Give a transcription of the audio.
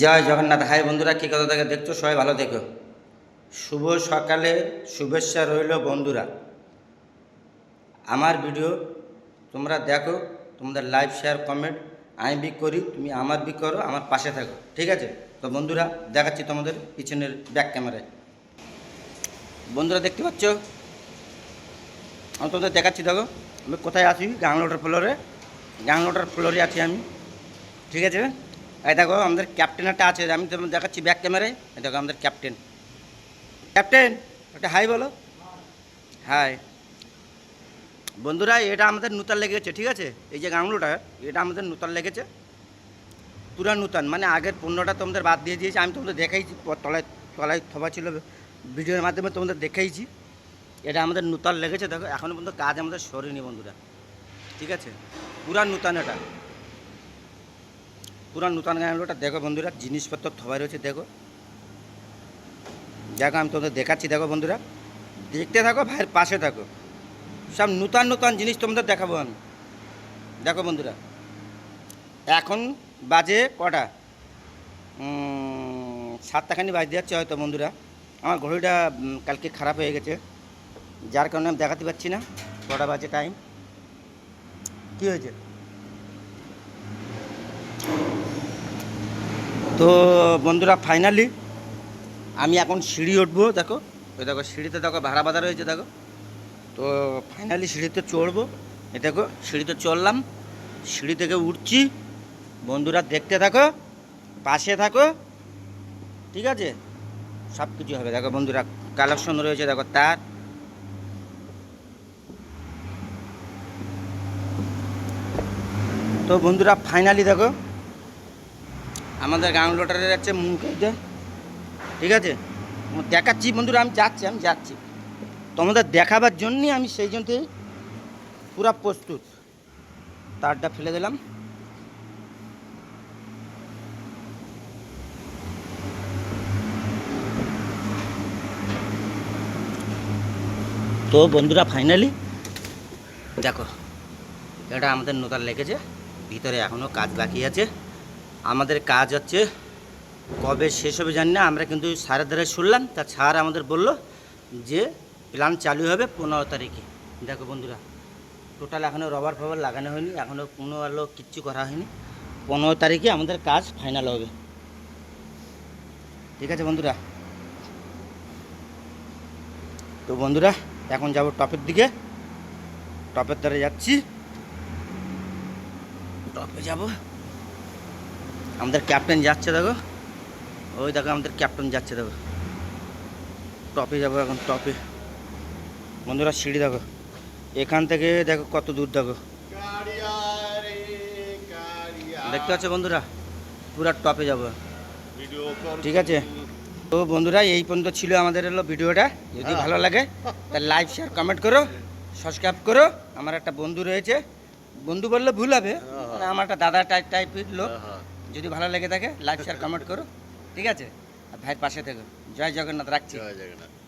জয় Jagannath. High বন্ধুরা, কী কথা থেকে দেখছ? সবাই ভালো দেখো শুভ সকালে শুভেচ্ছা রইল বন্ধুরা। আমার ভিডিও তোমরা দেখো, তোমাদের লাইভ শেয়ার, কমেন্ট আমি বি করি, তুমি আমার বি করো, আমার পাশে থাকো, ঠিক আছে? তো বন্ধুরা, দেখাচ্ছি তোমাদের পিছনের ব্যাক ক্যামেরায়। বন্ধুরা, দেখতে পাচ্ছ? আমি তোমাদের দেখাচ্ছি, দেখো, আমি কোথায় আছি? গাংলোটার ফ্লোরে গাংলোটার ফ্লোরে আছি আমি, ঠিক আছে? এই দেখো, আমাদের ক্যাপ্টেন একটা আছে, আমি তোমাদের দেখাচ্ছি ব্যাক ক্যামেরায় এই দেখো, আমাদের ক্যাপ্টেন ক্যাপ্টেন একটা হাই বলো। হাই বন্ধুরা, এটা আমাদের নূতন লেগেছে, ঠিক আছে? এই যে গাংলোটা এটা আমাদের নূতন লেগেছে। পুরা নূতন মানে আগের পণ্যটা তোমাদের বাদ দিয়ে দিয়েছি। আমি তোমাদের দেখাইছি তলায় তলায় থবা ছিল, ভিডিওর মাধ্যমে তোমাদের দেখাইছি। এটা আমাদের নূতন লেগেছে, দেখো এখনও পর্যন্ত কাজ আমাদের সরেনি, বন্ধুরা। ঠিক আছে? পুরা নূতন এটা। পুরা নূতন গাড়িটা দেখো বন্ধুরা, জিনিসপত্র থবাই রয়েছে, দেখো। দেখো, আমি তোমাদের দেখাচ্ছি, দেখো বন্ধুরা। দেখতে থাকো, ভাইয়ের পাশে থাকো। সব নূতন নূতন জিনিস তোমাদের দেখাবো আমি। দেখো বন্ধুরা, এখন বাজে কটা? সাতটাখানি বাজে যাচ্ছে হয়তো বন্ধুরা। আমার ঘড়িটা কালকে খারাপ হয়ে গেছে। যার কারণে আমি দেখাতে পারছি না, কটা বাজে টাইম কী হয়েছে? তো বন্ধুরা ফাইনালি আমি এখন সিঁড়ি উঠবো, দেখো। ওই দেখো, সিঁড়িতে দেখো, ভাড়া বাঁধা রয়েছে, দেখো। তো ফাইনালি সিঁড়িতে চড়বো। এ দেখো, সিঁড়িতে চড়লাম। সিঁড়ি থেকে উঠছি। বন্ধুরা, দেখতে থাকো, পাশে থাকো। ঠিক আছে? সব কিছু হবে। দেখো বন্ধুরা কালেকশন রয়েছে, দেখো তার। তো বন্ধুরা ফাইনালি দেখো আমাদের গান লোটারে যাচ্ছে মুখে ঠিক আছে? দেখাচ্ছি বন্ধুরা, আমি যাচ্ছি আমি যাচ্ছি। তোমাদের দেখাবার জন্যই আমি সেই জন্য পুরা প্রস্তুত। তারটা ফেলে দিলাম। তো বন্ধুরা ফাইনালি দেখো, এটা আমাদের নতার লেগেছে। ভিতরে এখনও কাজ বাকি আছে। আমাদের কাজ হচ্ছে কবে শেষ হবে জানি না, আমরা কিন্তু স্যারের দ্বারা শুনলাম, তা স্যার আমাদের বলল যে প্ল্যান চালু হবে পনেরো তারিখে। দেখো বন্ধুরা টোটাল এখনও রবার ফবার লাগানো হয়নি এখনও কোনো আলো কিচ্ছু করা হয়নি। পনেরো তারিখে আমাদের কাজ ফাইনাল হবে। ঠিক আছে বন্ধুরা? তো বন্ধুরা, এখন যাব টপের দিকে। টপের দ্বারা যাচ্ছি। টপে যাব। আমাদের ক্যাপ্টেন যাচ্ছে, দেখো। ওই দেখো, আমাদের ক্যাপ্টেন যাচ্ছে, দেখো। টপে যাব এখন, টপে। বন্ধুরা, সিঁড়ি দেখো। এখান থেকে দেখো কত দূর, দেখো। দেখতে পাচ্ছ বন্ধুরা? পুরা টপে যাব। ঠিক আছে? তো বন্ধুরা, এই পর্যন্ত ছিল আমাদের হলো ভিডিওটা। যদি ভালো লাগে, তাহলে লাইক শেয়ার কমেন্ট করো সাবস্ক্রাইব করো। আমার একটা বন্ধু রয়েছে। বন্ধু বললে ভুল হবে। মানে আমার একটা দাদা টাইপ টাইপের লোক। যদি ভালো লেগে থাকে লাইক শেয়ার কমেন্ট করো। ঠিক আছে? আর ভাইয়ের পাশে থেকো। জয় জগন্নাথ, রাখছি। জয় জগন্নাথ।